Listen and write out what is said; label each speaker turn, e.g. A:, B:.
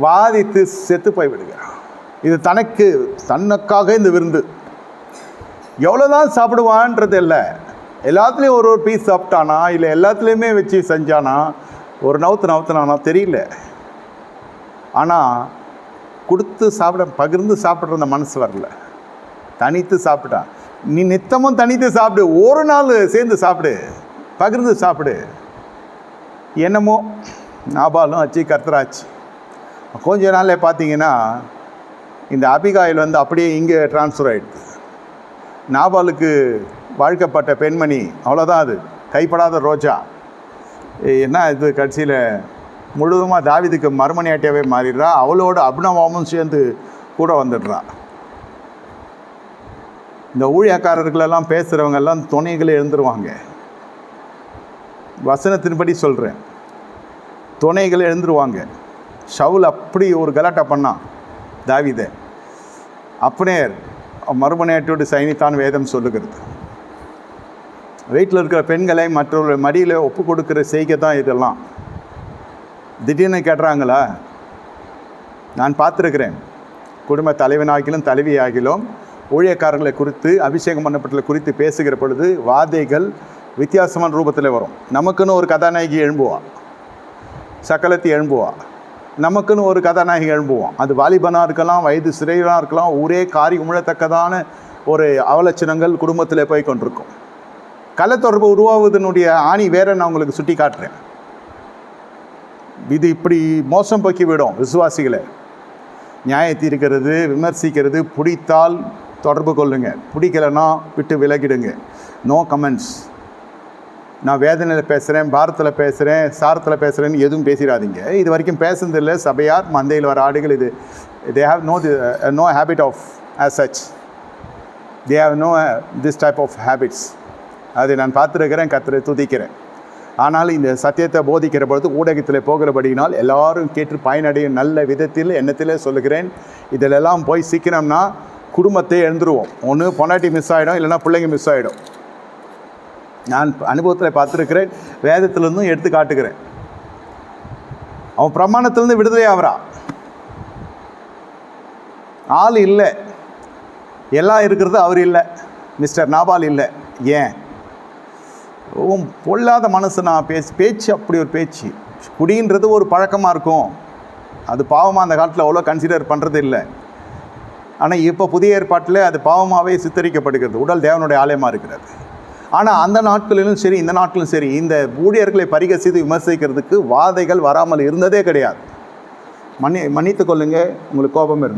A: வாதித்து செத்து போய் விடுகிறான் இது தனக்கு தனக்காக இந்த விருந்து. எவ்வளோதான் சாப்பிடுவான்றது இல்லை. எல்லாத்துலேயும் ஒரு ஒரு பீஸ் சாப்பிட்டானா இல்லை எல்லாத்துலேயுமே வச்சு செஞ்சானா ஒரு நவுத்து நவுத்துனானா தெரியல. ஆனால் கொடுத்து சாப்பிட பகிர்ந்து சாப்பிட்ற அந்த மனசு வரல. தனித்து சாப்பிட்டான். நீ நித்தமும் தனித்து சாப்பிடு. ஒரு நாள் சேர்ந்து சாப்பிடு. பகிர்ந்து சாப்பிடு. என்னமோ நாபாலும் ஆச்சு கர்த்தராச்சு. கொஞ்ச நாளில் பார்த்தீங்கன்னா இந்த அபிகாயில் வந்து அப்படியே இங்கே ட்ரான்ஸ்ஃபர் ஆகிடுது நாபாலுக்கு வாழ்க்கப்பட்ட பெண்மணி அவ்வளோதான் அது. கைப்படாத ரோஜா. ஏய், என்ன இது கடைசியில்? முழுதுமாக தாவிதுக்கு மறுமணியாட்டியாவே மாறிடுறா. அவளோட அபினவாமும் சேர்ந்து கூட வந்துடுறா. இந்த ஊழியக்காரர்களெல்லாம் பேசுகிறவங்க எல்லாம் துணைகளை எழுந்துருவாங்க. வசனத்தின்படி சொல்கிறேன் துணைகள் எழுந்துருவாங்க. ஷவுல் அப்படி ஒரு கலாட்டா பண்ணான் தாவிதை. அப்னேர் மறுமனையாட்டோடு சைனித்தான் வேதம் சொல்லுகிறது. வீட்டில் இருக்கிற பெண்களை மற்றவர்கள் மடியில் ஒப்பு கொடுக்குற செய்கை தான் இதெல்லாம். திடீர்னு கேட்டுறாங்களா நான் பார்த்துருக்கிறேன். குடும்ப தலைவனாகிலும் தலைவியாகிலும் ஊழியக்காரர்களை குறித்து அபிஷேகம் பண்ணப்பட்டதை குறித்து பேசுகிற பொழுது வாதைகள் வித்தியாசமான ரூபத்தில் வரும். நமக்குன்னு ஒரு கதாநாயகி எழும்புவா. சக்கலத்தி எழும்புவா. நமக்குன்னு ஒரு கதாநாயகி எழும்புவோம். அது வாலிபனாக இருக்கலாம் வயது சிறையனாக இருக்கலாம் ஒரே காரி உமிழத்தக்கதான ஒரு அவலட்சணங்கள் குடும்பத்தில் போய் கொண்டிருக்கும். கள்ளத்தொடர்பு உருவாவதனுடைய ஆணி வேற நான் உங்களுக்கு சுட்டி காட்டுறேன். இது இப்படி மோசம் போக்கி விடும் விசுவாசிகளை. நியாயத்தீர்க்கிறது விமர்சிக்கிறது பிடித்தால் தொடர்பு கொள்ளுங்க. பிடிக்கலைன்னா விட்டு விலகிடுங்க. நோ கமெண்ட்ஸ் நான் வேதனையில் பேசுகிறேன் பாரத்தில் பேசுகிறேன் சாரத்தில் பேசுகிறேன்னு எதுவும் பேசிடாதீங்க. இது வரைக்கும் பேசுனதில்லை சபையார் மந்தையில் வர ஆடுகள் இது. They have no the no habit of as such they have no this type of habits அதை நான் பார்த்துருக்கிறேன் கத்திர துதிக்கிறேன். ஆனால் இந்த சத்தியத்தை போதிக்கிற பொழுது ஊடகத்தில் போகிறபடியினால் எல்லாரும் கேட்டு பயனடையும் நல்ல விதத்தில் எண்ணத்தில் சொல்லுகிறேன். இதிலெல்லாம் போய் சீக்கிரம்னா குடும்பத்தை எழுந்துருவோம். ஒன்று பொண்டாட்டி மிஸ் ஆகிடும் இல்லைன்னா பிள்ளைங்க மிஸ் ஆகிடும் நான் அனுபவத்தில் பார்த்துருக்கிறேன். வேதத்திலிருந்தும் எடுத்து காட்டுகிறேன். அவன் பிரமாணத்திலேருந்து விடுதலை ஆகிறான் ஆள் இல்லை. எல்லாம் இருக்கிறது அவர் இல்லை. மிஸ்டர் நாபால் இல்லை. ஏன்? உன் பொல்லாத மனசு நான் பேசி பேச்சு அப்படி ஒரு பேச்சு. குடின்றது ஒரு பழக்கமாக இருக்கும். அது பாவமாக அந்த காலத்தில் அவ்வளோ கன்சிடர் பண்ணுறது இல்லை. ஆனால் இப்போ புதிய ஏற்பாட்டில் அது பாவமாகவே சித்தரிக்கப்படுகிறது. உடல் தேவனுடைய ஆலயமாக இருக்கிறது. ஆனால் அந்த நாட்களிலும் சரி இந்த நாட்களிலும் சரி இந்த ஊழியர்களை பரிகசித்து விமர்சிக்கிறதுக்கு வாதைகள் வராமல் இருந்ததே கிடையாது. மன்னி மன்னித்து கொள்ளுங்க உங்களுக்கு கோபம் இருந்து